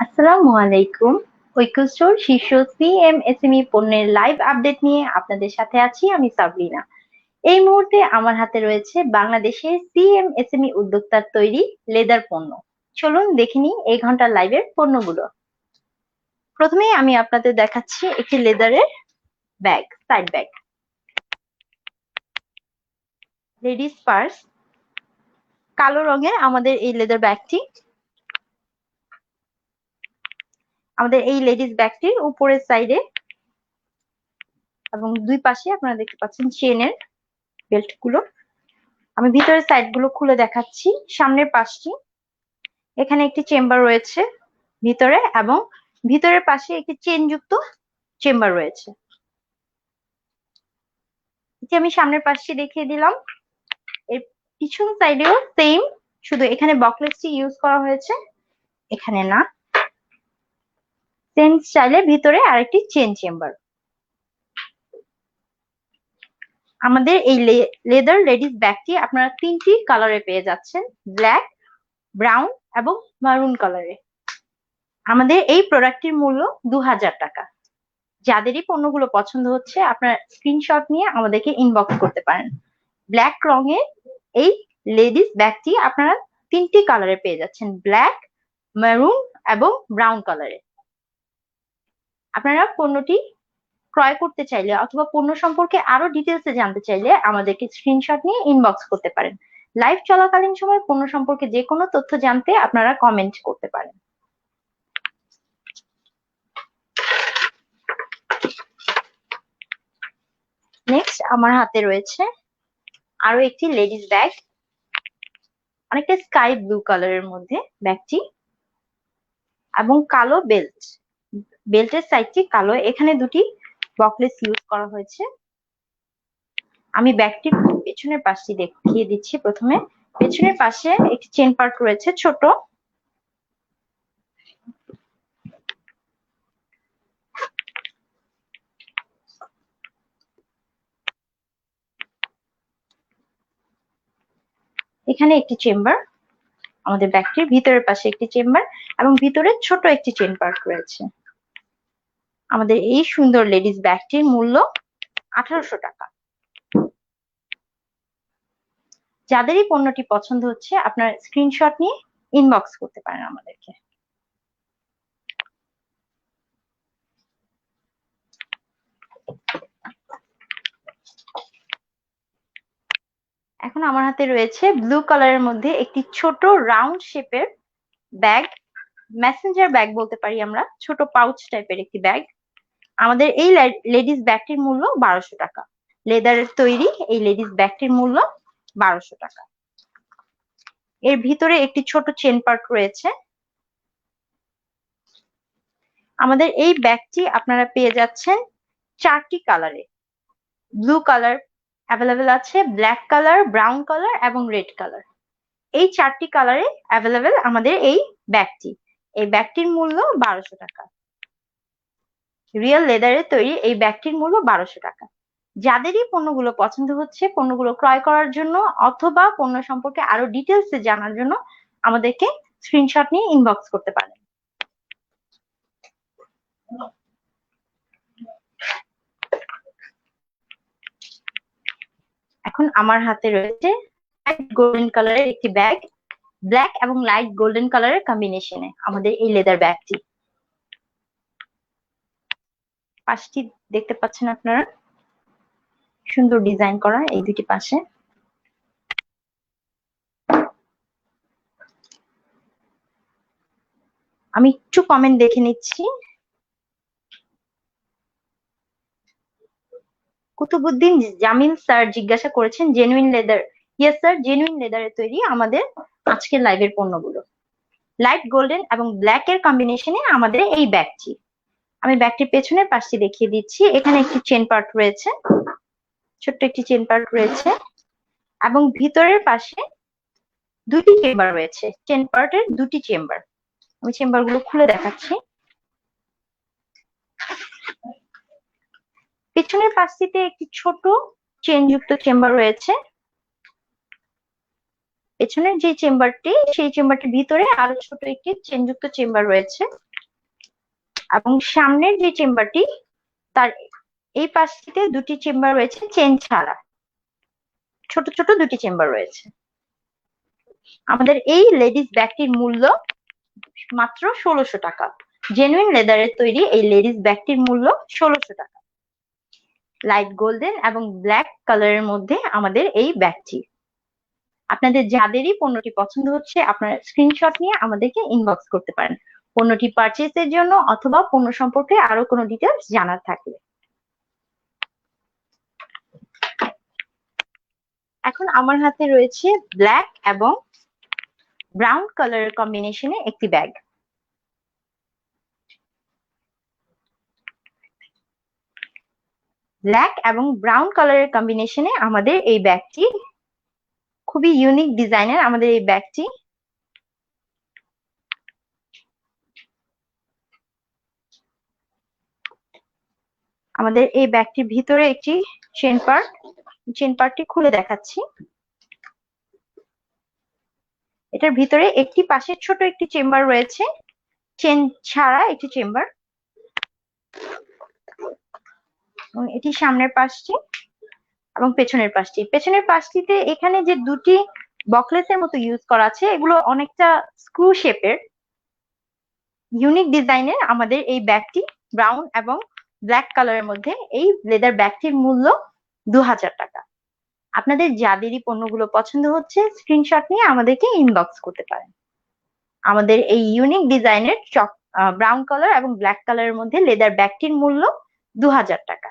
আসসালামু আলাইকুম। ঐক্য স্টোর শীর্ষ সিএমএসএমই পণ্যের লাইভ আপডেট নিয়ে আপনাদের সাথে আছি আমি সাবরিনা। এই মুহূর্তে আমার হাতে রয়েছে বাংলাদেশের সিএমএসএমই উদ্যোক্তার তৈরি লেদার পণ্য। চলুন দেখে নিই এই ঘণ্টার লাইভের পণ্যগুলো। প্রথমেই আমি আপনাদের দেখাচ্ছি একটি লেদারের bag side bag ladies purse কালো রঙের আমাদের এই লেদার ব্যাগটি আমাদের এই লেডিস ব্যাগটির উপরের সাইডে এবং দুই পাশে আপনারা দেখতে পাচ্ছেন চেনের বেল্টগুলো আমি ভিতরের সাইডগুলো খুলে দেখাচ্ছি। সামনের পাশটি, এখানে একটি চেম্বার রয়েছে ভিতরে এবং ভিতরের পাশে একটি চেন যুক্ত চেম্বার রয়েছে। এটি আমি সামনের পাশটি দেখিয়ে দিলাম। এর পিছন সাইডেও সেম শুধু এখানে বকলেসটি ইউজ করা হয়েছে, এখানে না। সেম স্টাইলের ভিতরে আরেকটি চেন চেম্বার আমাদের এই লেদার লেডিস ব্যাগটি আপনারা তিনটি কালারে পেয়ে যাচ্ছেন ব্ল্যাক ব্রাউন এবং মারুন কালারে আমাদের এই প্রোডাক্টটির মূল্য দু হাজার টাকা। যাদেরই পণ্যগুলো পছন্দ হচ্ছে, আপনারা স্ক্রিনশট নিয়ে আমাদেরকে ইনবক্স করতে পারেন। ব্ল্যাক রঙের এই লেডিস ব্যাগটি আপনারা তিনটি কালারে পেয়ে যাচ্ছেন ব্ল্যাক মেরুন এবং ব্রাউন কালারে আপনারা পণ্যটি ক্রয় করতে চাইলে অথবা পণ্য সম্পর্কে আরও ডিটেলসে জানতে চাইলে আমাদেরকে স্ক্রিনশট নিয়ে ইনবক্স করতে পারেন। লাইভ চলাকালীন সময় পণ্য সম্পর্কে যে কোনো তথ্য জানতে আপনারা কমেন্ট করতে পারেন। নেক্সট আমার হাতে রয়েছে আরও একটি লেডিস ব্যাগ অনেকটা স্কাই ব্লু কালারের মধ্যে ব্যাগটি এবং কালো বেল্ট বেল্টের সাইডটি কালো। এখানে দুটি বকলেস ইউজ করা হয়েছে। আমি ব্যাগটির পেছনের পাশটি দেখিয়ে দিচ্ছি প্রথমে। পেছনের পাশে একটি চেন পার্ট রয়েছে, ছোট। এখানে একটি চেম্বার আমাদের ব্যাগটির ভিতরের পাশে একটি চেম্বার এবং ভিতরে ছোট একটি চেন পার্ট রয়েছে। আমাদের এই সুন্দর লেডিস ব্যাগটির মূল্য আঠারোশো টাকা। যাদেরই পণ্যটি পছন্দ হচ্ছে, আপনার স্ক্রিনশট নিয়ে ইনবক্স করতে পারেন আমাদেরকে। এখন আমার হাতে রয়েছে ব্লু কালারের মধ্যে একটি ছোট রাউন্ড শেপের ব্যাগ মেসেঞ্জার ব্যাগ বলতে পারি আমরা, ছোট পাউচ টাইপের একটি ব্যাগ আমাদের এই লেডিস ব্যাগটির মূল্য বারোশো টাকা। লেদারের তৈরি এই লেডিস ব্যাগটির মূল্য বারোশো টাকা। এর ভিতরে একটি ছোট চেন পার্ট রয়েছে। আমাদের এই ব্যাগটি আপনারা পেয়ে যাচ্ছেন চারটি কালারে। ব্লু কালার অ্যাভেলেবেল আছে, ব্ল্যাক কালার, ব্রাউন কালার এবং রেড কালার। এই চারটি কালারে অ্যাভেলেবেল আমাদের এই ব্যাগটি। এই ব্যাগটির মূল্য বারোশো টাকা। রিয়েল লেদারের তৈরি এই ব্যাগটির মূল্য বারোশো টাকা। যাদেরই পণ্যগুলো পছন্দ হচ্ছে, পণ্যগুলো ক্রয় করার জন্য অথবা পণ্য সম্পর্কে আরও ডিটেলসে জানার জন্য আমাদেরকে স্ক্রিনশট নিয়ে ইনবক্স করতে পারেন। এখন আমার হাতে রয়েছে গোল্ডেন কালারের একটি ব্যাগ ব্ল্যাক এবং লাইট গোল্ডেন কালারের কম্বিনেশনে আমাদের এই লেদার ব্যাগটি পাশটি দেখতে পাচ্ছেন আপনারা। সুন্দর ডিজাইন করা এই দুটি পাশে। আমি একটু কমেন্ট দেখে নিচ্ছি। কুতুবুদ্দিন জামিল স্যার জিজ্ঞাসা করেছেন genuine leather yes sir genuine লেদারের তৈরি আমাদের আজকের লাইভের পণ্যগুলো। লাইট গোল্ডেন এবং ব্ল্যাক এর কম্বিনেশনে আমাদের এই ব্যাগটি। আমি ব্যাগটির পেছনের পাশটি দেখিয়ে দিচ্ছি। এখানে একটি চেন পার্ট রয়েছে। ছোট্ট একটি চেন পার্ট রয়েছে। এবং ভিতরের পাশে দুটি চেম্বার রয়েছে। চেন পার্টের দুটি চেম্বার আমি চেম্বারগুলো খুলে দেখাচ্ছি। পেছনের পাশটিতে একটি ছোট চেন যুক্ত চেম্বার রয়েছে। পেছনের যে চেম্বারটি সেই চেম্বারটির ভিতরে আরও ছোট একটি চেন যুক্ত চেম্বার রয়েছে। এবং সামনের যে চেম্বারটি, তার এই পাশটিতে দুটি চেম্বার রয়েছে, চেন ছাড়া। ছোট ছোট দুটি চেম্বার রয়েছে। আমাদের এই লেডিস ব্যাগটির মূল্য মাত্র ষোলোশো টাকা। জেনুইন লেদারের তৈরি এই লেডিস ব্যাগটির মূল্য ষোলোশো টাকা। লাইট গোল্ডেন এবং ব্ল্যাক কালারের মধ্যে আমাদের এই ব্যাগটি। আপনাদের যাদেরই পণ্যটি পছন্দ হচ্ছে, আপনারা স্ক্রিনশট নিয়ে আমাদেরকে ইনবক্স করতে পারেন। পণ্যটি পারচেসের জন্য অথবা পণ্য সম্পর্কে আরও কোনো ডিটেলস জানার থাকলে। এখন আমার হাতে রয়েছে ব্ল্যাক এবং ব্রাউন কালারের কম্বিনেশনে একটি ব্যাগ ব্ল্যাক এবং ব্রাউন কালারের কম্বিনেশনে আমাদের এই ব্যাগটি খুবই ইউনিক ডিজাইনের আমাদের এই ব্যাগটি আমাদের এই ব্যাগটির ভিতরে একটি চেন পার্ট চেন পার্টটি খুলে দেখাচ্ছি। এটার ভিতরে একটি পাশে ছোট একটি চেম্বার রয়েছে। চেন ছাড়া একটি চেম্বার এবং এটি সামনের পাশটি এবং পেছনের পাশটি। পেছনের পাশটিতে এখানে যে দুটি বকলেসের মতো ইউজ করা আছে, এগুলো অনেকটা স্ক্রু শেপের ইউনিক ডিজাইনের আমাদের এই ব্যাগটি ব্রাউন এবং ব্ল্যাক কালারের মধ্যে এই লেদার ব্যাগটির মূল্য দু হাজার টাকা। আপনাদের যাদেরই পণ্যগুলো পছন্দ হচ্ছে স্ক্রিনশট নিয়ে আমাদেরকে ইনবক্স করতে পারেন। আমাদের এই ইউনিক ডিজাইনের চক ব্রাউন কালার এবং ব্ল্যাক কালারের মধ্যে লেদার ব্যাগটির মূল্য দু হাজার টাকা।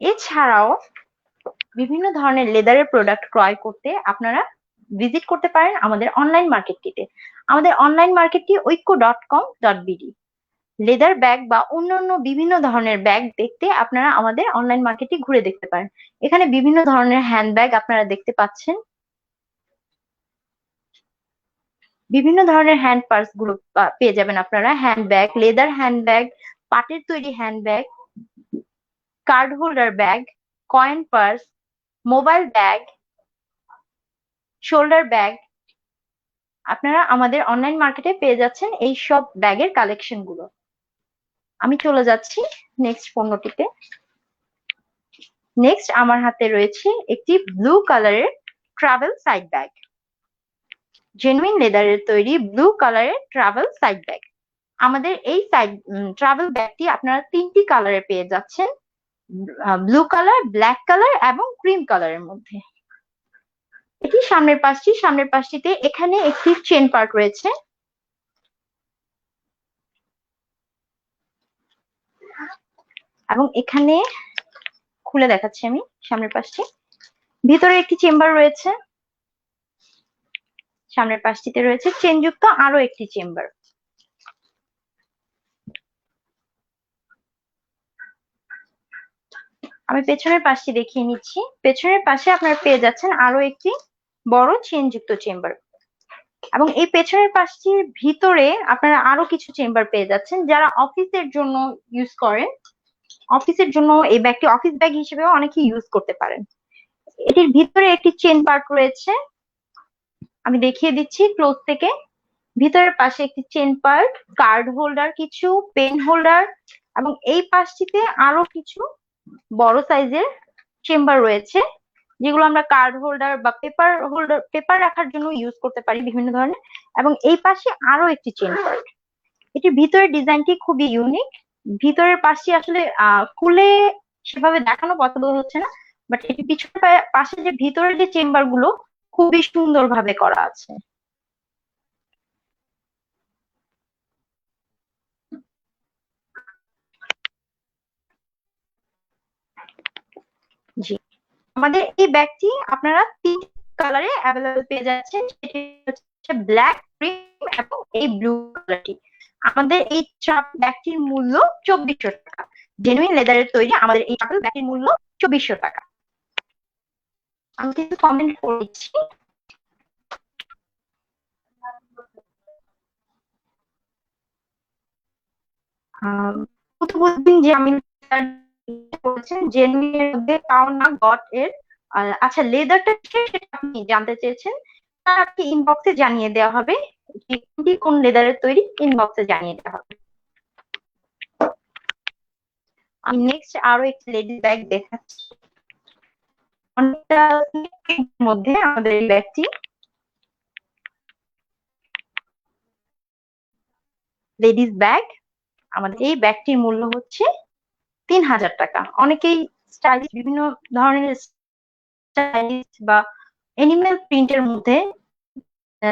এছাড়াও বিভিন্ন ধরনের লেদারের প্রোডাক্ট ক্রয় করতে আপনারা ভিজিট করতে পারেন আমাদের অনলাইন মার্কেটটিতে আমাদের online মার্কেটটি Oikko dot com dot BD leather bag বা অন্যান্য বিভিন্ন ধরনের ব্যাগ দেখতে আপনারা আমাদের অনলাইন মার্কেটটি ঘুরে দেখতে পারেন। এখানে বিভিন্ন ধরনের হ্যান্ড ব্যাগ আপনারা দেখতে পাচ্ছেন। বিভিন্ন ধরনের হ্যান্ড পার্সগুলো পেয়ে যাবেন আপনারা। Hand bag leather hand bag পাটের তৈরি hand bag card holder bag coin purse mobile bag shoulder bag আপনারা আমাদের অনলাইন মার্কেটে পেয়ে যাচ্ছেন এই সব ব্যাগের কালেকশনগুলো। আমি চলে যাচ্ছি নেক্সট পণ্যটিতে। নেক্সট আমার হাতে রয়েছে একটি ব্লু কালারের ট্রাভেল সাইড ব্যাগ জেনুইন লেদারের তৈরি ব্লু কালারের ট্রাভেল সাইড ব্যাগ আমাদের এই সাইড ট্রাভেল ব্যাগটি আপনারা তিনটি কালারে পেয়ে যাচ্ছেন। ব্লু কালার ব্ল্যাক কালার এবং ক্রিম কালারের মধ্যে। এটি সামনের পাশটি, সামনের পাশটিতে এখানে একটি চেন পার্ট রয়েছে। এবং এখানে খুলে দেখাচ্ছি আমি সামনের পাশটি। ভিতরে একটি চেম্বার রয়েছে। সামনের পাশটিতে রয়েছে চেনযুক্ত আরও একটি চেম্বার। আমি পেছনের পাশটি দেখিয়ে নিচ্ছি। পেছনের পাশে আপনারা পেয়ে যাচ্ছেন আরও একটি বড় চেনযুক্ত চেম্বার। এবং এই পেছনের পাশটির ভিতরে আপনারা আরও কিছু চেম্বার পেয়ে যাচ্ছেন যারা অফিসের জন্য ইউজ করেন। অফিসের জন্য এই ব্যাগটি অফিস ব্যাগ হিসেবেও অনেকে ইউজ করতে পারেন। এটির ভিতরে একটি চেন পার্ট রয়েছে। আমি দেখিয়ে দিচ্ছি ক্লোজ থেকে। ভিতরের পাশে একটি চেন পার্ট কার্ড হোল্ডার কিছু পেন হোল্ডার এবং এই পাশটিতে আরও কিছু বড় সাইজের চেম্বার রয়েছে, যেগুলো আমরা কার্ড হোল্ডার বা পেপার হোল্ডার পেপার রাখার জন্য ইউজ করতে পারি বিভিন্ন ধরনের। এবং এই পাশে আরও একটি চেন পার্ট এটির ভিতরের ডিজাইনটি খুবই ইউনিক ভিতরের পাশটি আসলে খুলে সেভাবে দেখানো পসিবল হচ্ছে না বাট এটি পিছনের পাশে যে ভিতরের যে চেম্বারগুলো, খুবই সুন্দর ভাবে করা আছে। জি। আমাদের এই ব্যাগটি আপনারা তিন কালারে অ্যাভেলেবল পেয়ে যাচ্ছেন, সেটি হচ্ছে ব্ল্যাক ক্রিম এবং এই ব্লু কালারটি আমাদের এই চাপ ব্যাগটির মূল্য চব্বিশশো টাকা। জেনুইন লেদারের তৈরি আমাদের এই চাপেল ব্যাগটির মূল্য চব্বিশশো টাকা। আমি কিন্তু কমেন্ট করেছি। জামিল স্যার বলেছেন জেনুইনের মধ্যে তাও না গট এর আচ্ছা লেদারটা আপনি জানতে চেয়েছেন? তা আপনি ইনবক্সে জানিয়ে দেওয়া হবে কোনটি কোন লেদারের তৈরি ইনবক্সে জানিয়ে দেওয়া হবে। আমি নেক্সট আরও একটি লেডিস ব্যাগ দেখাচ্ছি। মধ্যে আমাদের এই ব্যাগটি লেডিস ব্যাগ আমাদের এই ব্যাগটির মূল্য হচ্ছে তিন হাজার টাকা। অনেকেই স্টাইলিশ বিভিন্ন ধরনের স্টাইলিশ বা এনিমেল প্রিন্টের মধ্যে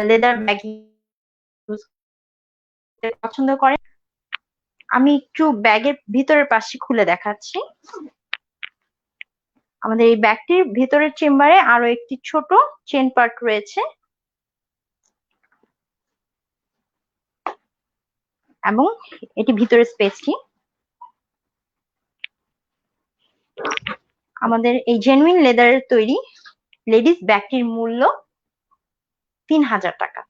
লেদার ব্যাগ পছন্দ করে। আমি একটু ব্যাগের ভিতরের পাশে খুলে দেখাচ্ছি। আমাদের এই ব্যাগটির ভিতরের চেম্বারে আরও একটি ছোট চেন পার্ট রয়েছে। এবং এটি ভিতরের স্পেসটি আমাদের এই জেনুইন লেদারের তৈরি লেডিস ব্যাগটির মূল্য তিন হাজার টাকা।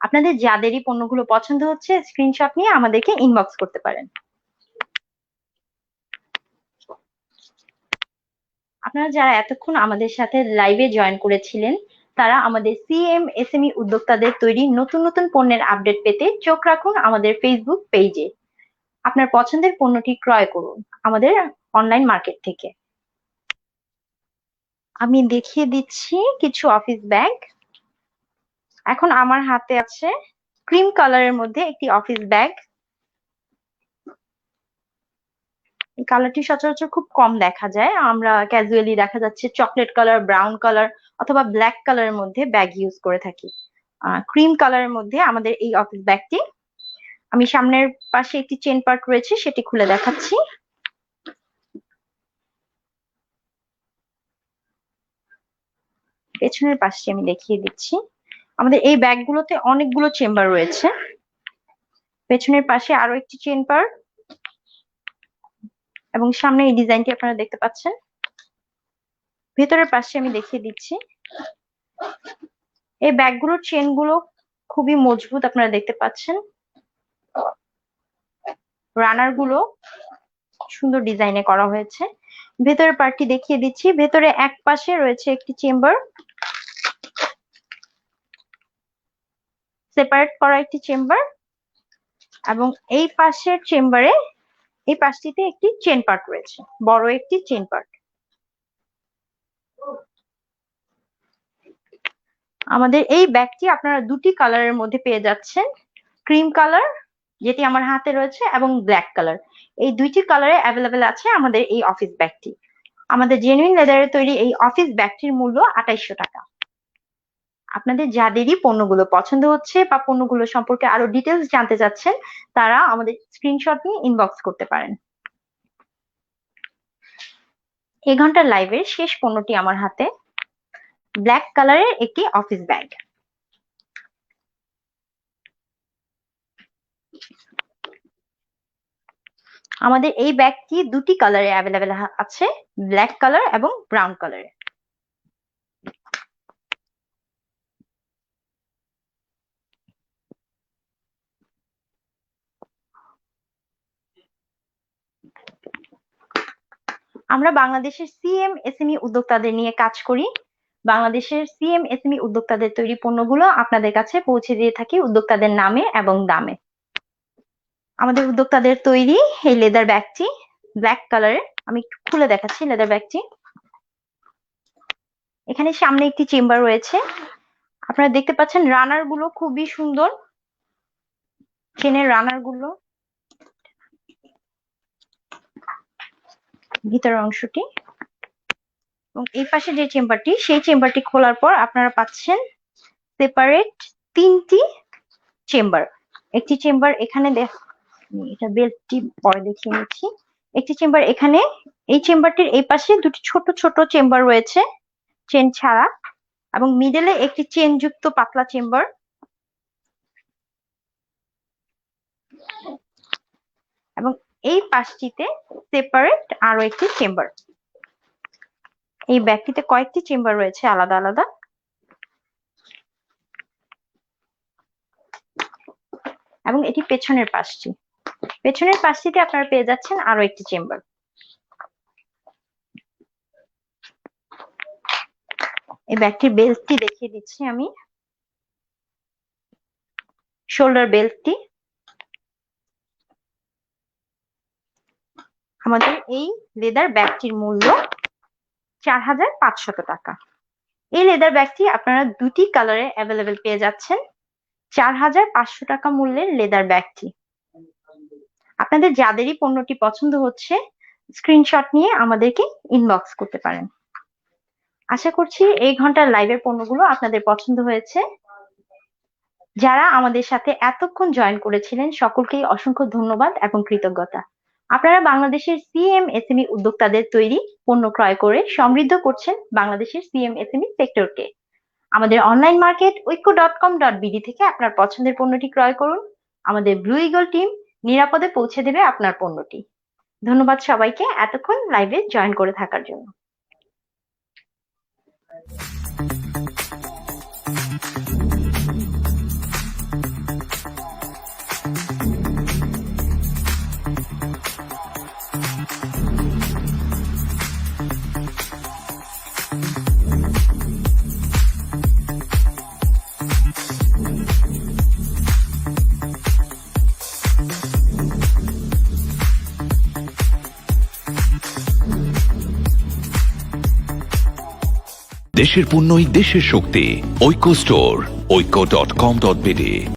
আপনাদের যাদেরই পণ্যগুলো পছন্দ হচ্ছে স্ক্রিনশট নিয়ে আমাদেরকে ইনবক্স করতে পারেন। আপনারা যারা এতক্ষণ আমাদের সাথে লাইভে জয়েন করেছিলেন, তারা আমাদের সিএম এসএমই উদ্যোক্তাদের তৈরি নতুন নতুন পণ্যের আপডেট পেতে চোখ রাখুন আমাদের ফেসবুক পেজে আপনার পছন্দের পণ্যটি ক্রয় করুন। আমাদের অনলাইন মার্কেট থেকে। আমি দেখিয়ে দিচ্ছি কিছু অফিস ব্যাগ এখন আমার হাতে আছে ক্রিম কালারের মধ্যে একটি অফিস ব্যাগ কালারটি সচরাচর খুব কম দেখা যায়। আমরা ক্যাজুয়ালি দেখা যাচ্ছে চকলেট কালার ব্রাউন কালার অথবা ব্ল্যাক কালারের মধ্যে ব্যাগ ইউজ করে থাকি। ক্রিম কালারের মধ্যে আমাদের এই অফিস ব্যাগটি আমি সামনের পাশে একটি চেন পার্ট রয়েছে, সেটি খুলে দেখাচ্ছি। পেছনের পাশটি আমি দেখিয়ে দিচ্ছি। আমাদের এই ব্যাগগুলোতে অনেকগুলো চেম্বার রয়েছে। পেছনের পাশে আরও একটি চেন পার্ট এবং সামনে এই ডিজাইনটি আপনারা দেখতে পাচ্ছেন। ভেতরের পাশে আমি দেখিয়ে দিচ্ছি। এই ব্যাগগুলোর চেনগুলো খুবই মজবুত আপনারা দেখতে পাচ্ছেন। রানারগুলো সুন্দর ডিজাইনে করা হয়েছে। ভেতরের পার্টটি দেখিয়ে দিচ্ছি। ভেতরে এক পাশে রয়েছে একটি চেম্বার। সেপারেট করা একটি চেম্বার এবং এই পাশের চেম্বারে, এই পাশটিতে একটি চেন পার্ট রয়েছে, বড় একটি চেন পার্ট আমাদের এই ব্যাগটি আপনারা দুটি কালারের মধ্যে পেয়ে যাচ্ছেন, ক্রিম কালার, যেটি আমার হাতে রয়েছে, এবং ব্ল্যাক কালার। এই দুইটি কালারে অ্যাভেলেবেল আছে আমাদের এই অফিস ব্যাগটি। আমাদের জেনুইন লেদারের তৈরি এই অফিস ব্যাগটির মূল্য আঠাইশশো টাকা। আপনাদের যাদেরই পণ্যগুলো পছন্দ হচ্ছে বা পণ্যগুলো সম্পর্কে আরও ডিটেলস জানতে চাচ্ছেন, তারা আমাদের স্ক্রিনশট নিয়ে ইনবক্স করতে পারেন। এই ঘণ্টার লাইভের শেষ পণ্যটি আমার হাতে। ব্ল্যাক কালারের একটি অফিস ব্যাগ আমাদের এই ব্যাগটি দুটি কালারে অ্যাভেলেবেল আছে ব্ল্যাক কালার এবং ব্রাউন কালারে আমরা বাংলাদেশের সিএম এসএমই উদ্যোক্তাদের নিয়ে কাজ করি। বাংলাদেশের সিএম এসএমই উদ্যোক্তাদের তৈরি পণ্যগুলো আপনাদের কাছে পৌঁছে দিয়ে থাকি উদ্যোক্তাদের নামে এবং দামে। আমাদের উদ্যোক্তাদের তৈরি এই লেদার ব্যাগটি ব্ল্যাক কালারের আমি একটু খুলে দেখাচ্ছি লেদার ব্যাগটি এখানে সামনে একটি চেম্বার রয়েছে। আপনারা দেখতে পাচ্ছেন রানারগুলো খুবই সুন্দর। চেনের রানারগুলো ভিতরের অংশটি এবং এই পাশে যে চেম্বারটি, সেই চেম্বারটি খোলার পর আপনারা পাচ্ছেন সেপারেট তিনটি চেম্বার। একটি চেম্বার এখানে দেখ এটা বেল্টটি পরে দেখিয়ে নিচ্ছি। একটি চেম্বার এখানে, এই চেম্বারটির এই পাশে দুটি ছোট ছোট চেম্বার রয়েছে, চেন ছাড়া, এবং মিডলে একটি চেন যুক্ত পাতলা চেম্বার। এবং এই পাশটিতে সেপারেট আরও একটি চেম্বার এই ব্যাগটিতে কয়েকটি চেম্বার রয়েছে আলাদা আলাদা। এবং এটি পেছনের পাশটি পেছনের পাশটিতে আপনারা পেয়ে যাচ্ছেন আরও একটি চেম্বার এই ব্যাগটির বেল্টটি দেখিয়ে দিচ্ছি আমি। শোল্ডার বেল্টটি আমাদের এই লেদার ব্যাগটির মূল্য চার হাজার পাঁচশত টাকা। এই লেদার ব্যাগটি আপনারা দুটি কালারে অ্যাভেলেবেল পেয়ে যাচ্ছেন। চার হাজার পাঁচশো টাকা মূল্যের লেদার ব্যাগটি আপনাদের যাদেরই পণ্যটি পছন্দ হচ্ছে স্ক্রিনশট নিয়ে আমাদেরকে ইনবক্স করতে পারেন। আশা করছি এই ঘণ্টার লাইভের পণ্যগুলো আপনাদের পছন্দ হয়েছে। যারা আমাদের সাথে এতক্ষণ জয়েন করেছিলেন, সকলকেই অসংখ্য ধন্যবাদ এবং কৃতজ্ঞতা। আপনারা বাংলাদেশের সিএম সিএমএসএমই উদ্যোক্তাদের তৈরি পণ্য ক্রয় করে সমৃদ্ধ করছেন বাংলাদেশের সিএম সিএমএসএমই সেক্টরকে আমাদের online market Oikko dot com dot BD থেকে আপনার পছন্দের পণ্যটি ক্রয় করুন। আমাদের ব্লু ইগল টিম নিরাপদে পৌঁছে দেবে আপনার পণ্যটি। ধন্যবাদ সবাইকে এতক্ষণ লাইভে জয়েন করে থাকার জন্য। দেশের পণ্যই দেশের শক্তি। ঐক্য স্টোর ঐক্য ডট কম ডট বিডি।